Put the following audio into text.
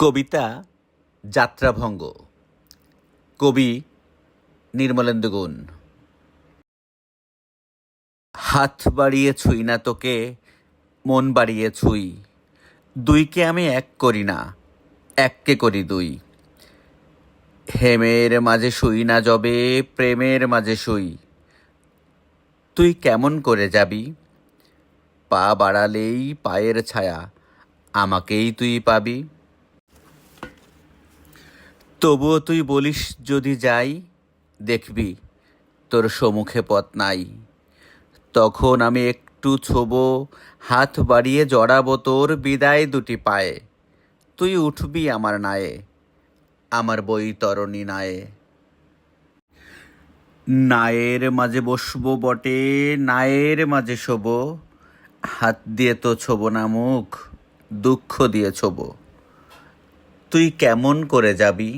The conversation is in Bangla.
কবিতা যাত্রাভঙ্গ। কবি নির্মলেন্দু গুণ। হাত বাড়িয়ে ছুঁই না তোকে, মন বাড়িয়ে ছুঁই। দুইকে আমি এক করি না, এককে করি দুই। হেমের মাঝে শুই না যবে, প্রেমের মাঝে শুই। তুই কেমন করে যাবি? পা বাড়ালেই পায়ের ছায়া, আমাকেই তুই পাবি। তবুও তুই বলিস যদি যাই, দেখবি তোর সম্মুখে পথ নাই। তখন আমি একটু ছোবো, হাত বাড়িয়ে জড়াবো তোর বিদায় দুটি পায়ে। তুই উঠবি আমার নায়ে, আমার বই তরণী নায়ে। নায়ের মাঝে বসবো বটে, নায়ের মাঝে শোবো, হাত দিয়ে তো ছোবো না মুখ, দুঃখ দিয়ে ছোবো। তুই কেমন করে যাবি?